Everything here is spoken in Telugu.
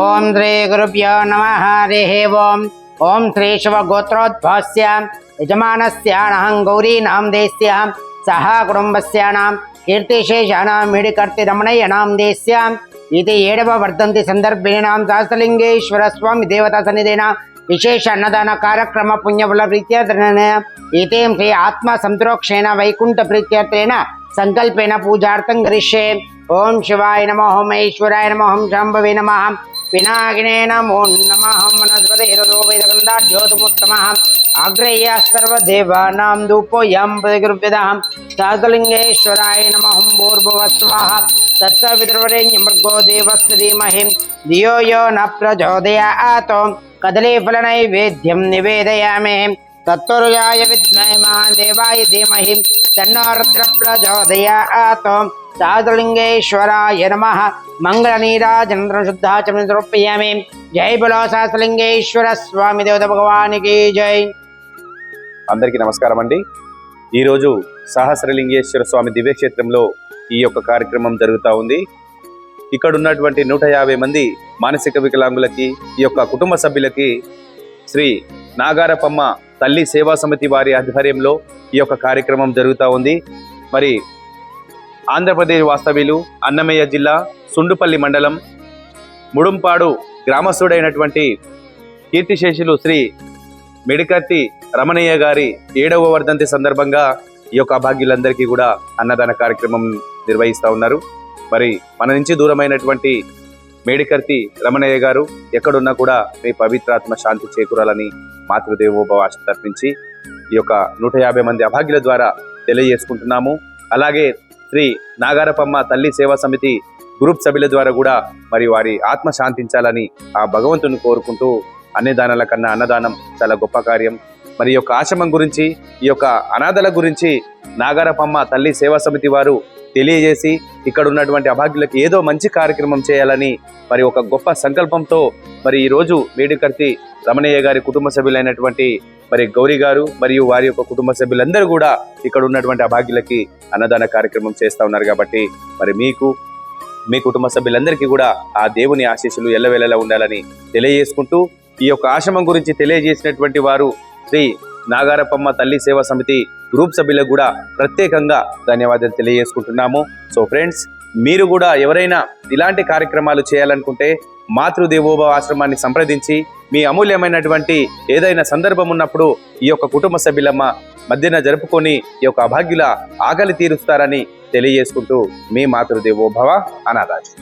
ఓం శ్రీ గురుభ్యో నమ హరి ఓం. ఓం శ్రీ శివగోత్రోద్భవస్య యజమానస్యాహం గౌరీనాం దేశ్యాం సహ కుటుంబస్యానాం కీర్తిశేషానాం మిడికర్తి రమణయ్యనాం దేశ్యాం. ఇది ఏడవ వర్ధంతి సందర్భేణాం శాస్త్రలింగేశ్వర స్వామి దేవతా సన్నిధిన విశేష అన్నదాన కార్యక్రమ పుణ్యఫల ప్రీత్యర్థన ఏతేం శ్రీ ఆత్మ సంతోక్షేణ వైకుంఠ ప్రీత్యర్థేన సంకల్పేన పూజార్థం కరిష్యే ఓం శివాయ నమో ఓం ఈశ్వరాయ నమో ఓం శాంభవే నమ. వినాయకినే నమో నమ వనస్పతిరోవేదగంధాఢ్యోతముత్తమ ఆగ్రేయ సర్వదేవానాం ధూపోయం ప్రతిగృభ్యదాం శాస్త్రలింగేశ్వరాయ నమ ఓం భూర్భువస్వాహ తత్సవితుర్వరేణ్యం భర్గో దేవస్య ధీమహి ధియో యో న ప్రచోదయాత్ కదలీఫలనైవేద్యం నివేదయామి తత్వరుజాయ విద్మహే మహాదేవాయ ధీమహి తన్నో రుద్ర ప్రచోదయాత్ సాధులింగేశ్వరాయ నమః మంగళనీరాజనంద్ర శుద్ధాచమని సమర్పయామి జై బలో శాస్త్రలింగేశ్వర స్వామి దేవత భగవానికి జై. అందరికీ నమస్కారం అండి ఈరోజు సహస్రలింగేశ్వర స్వామి దివ్యక్షేత్రంలో ఈ యొక్క కార్యక్రమం జరుగుతూ ఉంది. ఇక్కడ ఉన్నటువంటి నూట యాభై మంది మానసిక వికలాంగులకి ఈ యొక్క కుటుంబ సభ్యులకి శ్రీ నాగారపమ్మ తల్లి సేవా సమితి వారి ఆధ్వర్యంలో ఈ యొక్క కార్యక్రమం జరుగుతూ ఉంది. మరి ఆంధ్రప్రదేశ్ వాస్తవ్యులు అన్నమయ్య జిల్లా సుండుపల్లి మండలం ముడుంపాడు గ్రామస్తుడైనటువంటి కీర్తిశేషులు శ్రీ మెడికర్తి రమణయ్య గారి ఏడవ వర్ధంతి సందర్భంగా ఈ యొక్క అభాగ్యులందరికీ కూడా అన్నదాన కార్యక్రమం నిర్వహిస్తూ ఉన్నారు. మరి మన నుంచి దూరమైనటువంటి మేడికర్తి రమణయ్య గారు ఎక్కడున్నా కూడా మీ పవిత్రాత్మ శాంతి చేకూరాలని మాతృదేవోభవ ఆశ తర్పించి ఈ యొక్క నూట యాభై మంది అభాగ్యుల ద్వారా తెలియజేసుకుంటున్నాము. అలాగే శ్రీ నాగారపమ్మ తల్లి సేవా సమితి గ్రూప్ సభ్యుల ద్వారా కూడా మరి వారి ఆత్మ శాంతించాలని ఆ భగవంతుని కోరుకుంటూ అన్నదానాల కన్నా అన్నదానం చాలా గొప్ప కార్యం. మరి యొక్క ఆశ్రమం గురించి ఈ యొక్క అనాథల గురించి నాగారపమ్మ తల్లి సేవా సమితి వారు తెలియజేసి ఇక్కడ ఉన్నటువంటి అభాగ్యులకు ఏదో మంచి కార్యక్రమం చేయాలని మరి ఒక గొప్ప సంకల్పంతో మరి ఈ రోజు వేడుకర్తి రమణయ్య గారి కుటుంబ సభ్యులైనటువంటి మరి గౌరీ గారు మరియు వారి యొక్క కుటుంబ సభ్యులందరూ కూడా ఇక్కడ ఉన్నటువంటి అభాగ్యులకి అన్నదాన కార్యక్రమం చేస్తూ ఉన్నారు కాబట్టి మరి మీకు మీ కుటుంబ సభ్యులందరికీ కూడా ఆ దేవుని ఆశీస్సులు ఎల్లవేళలా ఉండాలని తెలియజేసుకుంటూ ఈ యొక్క ఆశ్రమం గురించి తెలియజేసినటువంటి వారు శ్రీ నాగారపమ్మ తల్లి సేవా సమితి గ్రూప్ సభ్యులకు కూడా ప్రత్యేకంగా ధన్యవాదాలు తెలియజేసుకుంటున్నాము. సో ఫ్రెండ్స్ మీరు కూడా ఎవరైనా ఇలాంటి కార్యక్రమాలు చేయాలనుకుంటే మాతృదేవోభవ ఆశ్రమాన్ని సంప్రదించి మీ అమూల్యమైనటువంటి ఏదైనా సందర్భం ఉన్నప్పుడు ఈ యొక్క కుటుంబ సభ్యులమ్మ మధ్యన జరుపుకొని ఈ యొక్క అభాగ్యుల ఆకలి తీరుస్తారని తెలియజేసుకుంటూ మీ మాతృదేవోభవ అనాథాజు